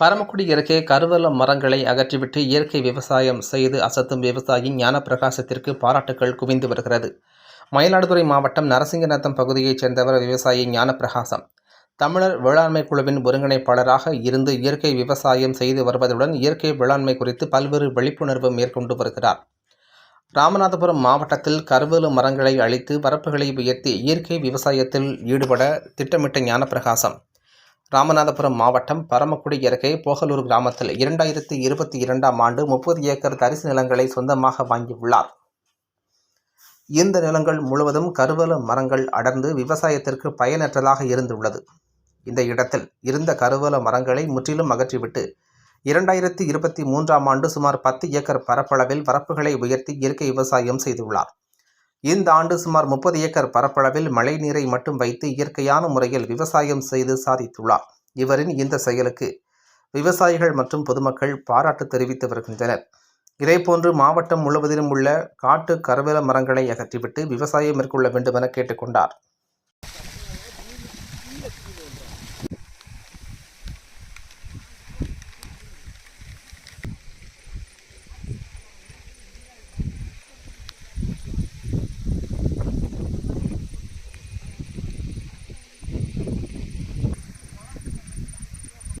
பரமக்குடி அருகே கருவல மரங்களை அகற்றிவிட்டு இயற்கை விவசாயம் செய்து அசத்தும் விவசாயி ஞானப்பிரகாசத்திற்கு பாராட்டுகள் குவிந்து வருகிறது. மயிலாடுதுறை மாவட்டம் நரசிங்கநத்தம் பகுதியைச் சேர்ந்தவர் விவசாயி ஞானப்பிரகாசம். தமிழர் வேளாண்மை குழுவின் ஒருங்கிணைப்பாளராக இருந்து இயற்கை விவசாயம் செய்து வருவதுடன் இயற்கை வேளாண்மை குறித்து பல்வேறு விழிப்புணர்வு மேற்கொண்டு வருகிறார். ராமநாதபுரம் மாவட்டத்தில் கருவேலு மரங்களை அழித்து வரப்புகளை உயர்த்தி இயற்கை விவசாயத்தில் ஈடுபட திட்டமிட்ட ஞானப்பிரகாசம். ராமநாதபுரம் மாவட்டம் பரமக்குடி அருகே போகலூர் கிராமத்தில் இரண்டாயிரத்தி இருபத்தி இரண்டாம் ஆண்டு முப்பது ஏக்கர் தரிசு நிலங்களை சொந்தமாக வாங்கியுள்ளார். இந்த நிலங்கள் முழுவதும் கருவேல மரங்கள் அடர்ந்து விவசாயத்திற்கு பயனற்றதாக இருந்துள்ளது. இந்த இடத்தில் இருந்த கருவேல மரங்களை முற்றிலும் அகற்றிவிட்டு இரண்டாயிரத்தி இருபத்தி மூன்றாம் ஆண்டு சுமார் பத்து ஏக்கர் பரப்பளவில் வரப்புகளை உயர்த்தி இயற்கை விவசாயம் செய்துள்ளார். இந்த ஆண்டு சுமார் முப்பது ஏக்கர் பரப்பளவில் மழை நீரை மட்டும் வைத்து இயற்கையான முறையில் விவசாயம் செய்து சாதித்துள்ளார். இவரின் இந்த செயலுக்கு விவசாயிகள் மற்றும் பொதுமக்கள் பாராட்டு தெரிவித்து வருகின்றனர். இதேபோன்று மாவட்டம் முழுவதிலும் உள்ள காட்டு கருவேல மரங்களை அகற்றிவிட்டு விவசாயம் மேற்கொள்ள வேண்டும் என கேட்டுக்கொண்டார்